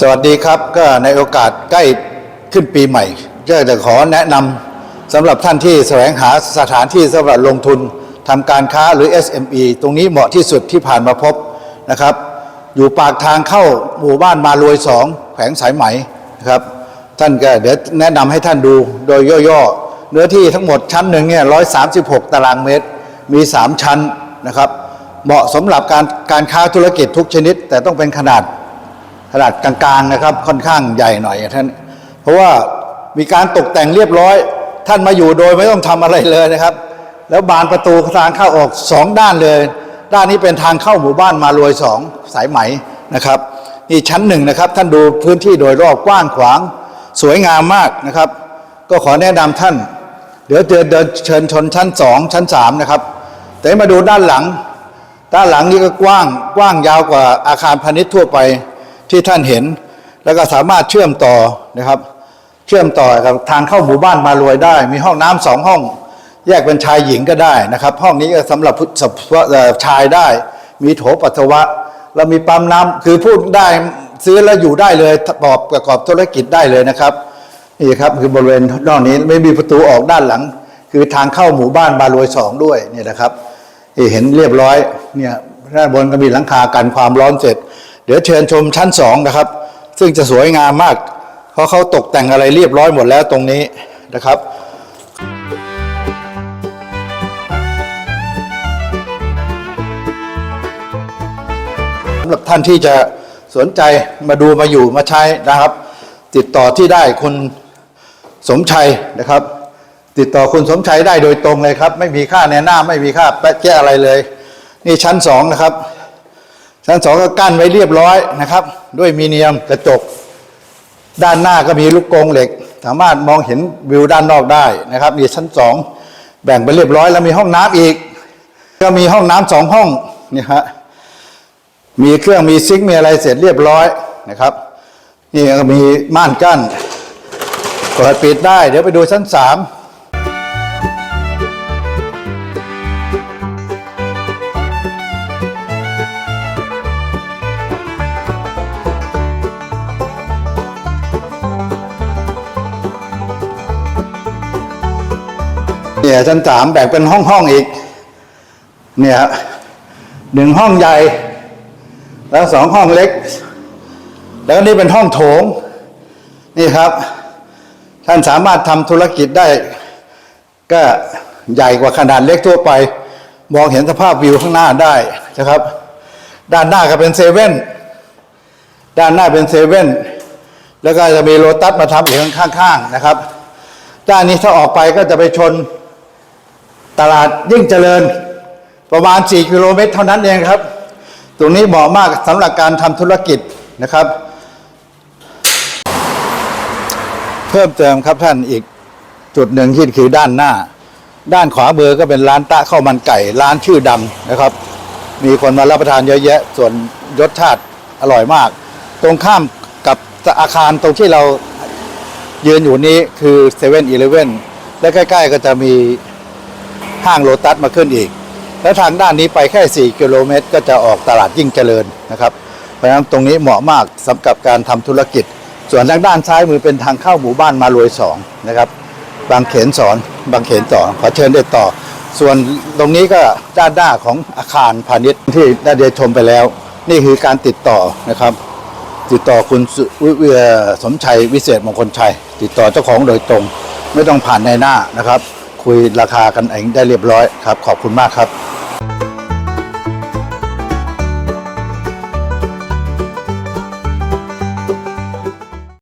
สวัสดีครับก็ในโอกาสใกล้ขึ้นปีใหม่ก็จะขอแนะนำสำหรับท่านที่แสวงหาสถานที่สำหรับลงทุนทำการค้าหรือ SME ตรงนี้เหมาะที่สุดที่ผ่านมาพบนะครับ อยู่ปากทางเข้าหมู่บ้านมารวยสองแขวงสายไหมนะครับ ท่านก็เดี๋ยวแนะนำให้ท่านดูโดยย่อๆ เนื้อที่ทั้งหมดชั้นหนึ่งเนี่ยร้อยสาตารางเมตร มี 3 ชั้นนะครับ เหมาะสำหรับการการค้าธุรกิจทุกชนิด แต่ต้องเป็นขนาด ขนาดกลางๆนะครับค่อนข้างใหญ่หน่อยท่านเพราะว่ามีการตกแต่งเรียบร้อย ท่านมาอยู่โดยไม่ต้องทำอะไรเลยนะครับ แล้วบานประตูทางเข้าออกสองด้านเลย ด้านนี้เป็นทางเข้าหมู่บ้านมารวยสองสายไหมนะครับนี่ชั้นหนึ่งนะครับ ท่านดูพื้นที่โดยรอบกว้างขวางสวยงามมากนะครับ ก็ขอแนะนำท่าน เดี๋ยวเดินเดินเชิญชนชั้นสองชั้นสามนะครับ แต่มาดูด้านหลัง ด้านหลังนี้ก็กว้างกว้างยาวกว่าอาคารพาณิชย์ทั่วไป ที่ท่านเห็น แล้วก็สามารถเชื่อมต่อนะครับ เชื่อมต่อกับทางเข้าหมู่บ้านมารวยได้ มีห้องน้ำสองห้อง แยกเป็นชายหญิงก็ได้นะครับ ห้องนี้ก็สำหรับผู้ชายได้ มีโถปัสสาวะแล้วมีปั๊มน้ำคือพูดได้ซื้อแล้วอยู่ได้เลยประกอบประกอบธุรกิจได้เลยนะครับนี่ครับคือบริเวณนอกนี้ไม่มีประตูออกด้านหลัง คือทางเข้าหมู่บ้านบารวยสองด้วยเนี่ยนะครับเห็นเรียบร้อยเนี่ยด้านบนก็มีหลังคากันความร้อนเสร็จ เดี๋ยวเชิญชมชั้นสองนะครับ ซึ่งจะสวยงามมาก เพราะเขาตกแต่งอะไรเรียบร้อยหมดแล้วตรงนี้นะครับสำหรับท่านที่จะสนใจมาดูมาอยู่มาใช้นะครับ ติดต่อที่ได้คุณสมชัยนะครับ ติดต่อคุณสมชัยได้โดยตรงเลยครับ ไม่มีค่าแนหน้าไม่มีค่าแปะแก้อะไรเลย นี่ชั้นสองนะครับ ชั้นสองก็กั้นไว้เรียบร้อยนะครับ ด้วยมีเนียมกระจก ด้านหน้าก็มีลูกกรงเหล็ก สามารถมองเห็นวิวด้านนอกได้นะครับมีชั้นสองแบ่งไปเรียบร้อยแล้วมีห้องน้ำอีก ก็มีห้องน้ำสองห้องนี่ฮะมีเครื่องมีซิงค์มีอะไรเสร็จเรียบร้อยนะครับนี่ก็มีม่านกั้นเปิดปิดได้ เดี๋ยวไปดูชั้นสาม เนี่ยชั้นสามแบ่งเป็นห้องห้องอีก เนี่ยหนึ่งห้องใหญ่ แล้วสองห้องเล็ก แล้วนี่เป็นห้องโถง นี่ครับ ท่านสามารถทำธุรกิจได้ ก็ใหญ่กว่าขนาดเล็กทั่วไป มองเห็นสภาพวิวข้างหน้าได้นะครับ ด้านหน้าก็เป็นเซเว่นด้านหน้าเป็นเซเว่นแล้วก็จะมีโลตัสมาทำอีกข้างๆนะครับ ด้านนี้ถ้าออกไปก็จะไปชน ตลาดยิ่งเจริญประมาณ 4 กิโลเมตรเท่านั้นเองครับ ตรงนี้เหมาะมากสำหรับการทำธุรกิจนะครับ เพิ่มเติมครับท่านอีกจุดหนึ่งที่คือด้านหน้า ด้านขวามือร์ก็เป็นร้านตะข้าวมันไก่ ร้านชื่อดังนะครับ มีคนมารับประทานเยอะแยะ ส่วนรสชาติอร่อยมาก ตรงข้ามกับอาคารตรงที่เรายืนอยู่นี้คือเซเว่นอีเลฟเว่นและใกล้ ๆ ก็จะมี ห้างโลตัสมาขึ้นอีก และทางด้านนี้ไปแค่ 4 กิโลเมตร ก็จะออกตลาดยิ่งเจริญนะครับเพราะฉะนั้นตรงนี้เหมาะมากสำหรับการทำธุรกิจ ส่วนทางด้านซ้ายมือเป็นทางเข้าหมู่บ้านมารวยสองนะครับบางเขนสอนบางเขนต่อขอเชิญได้ต่อ ส่วนตรงนี้ก็ด้านหน้าของอาคารพาณิชย์ที่ได้เดชมไปแล้ว นี่คือการติดต่อนะครับติดต่อคุณวิเวียสมชัยวิเศษมงคลชัย ติดต่อเจ้าของโดยตรง ไม่ต้องผ่านในหน้านะครับ คุยราคากันเองได้เรียบร้อยครับ ขอบคุณมากครับ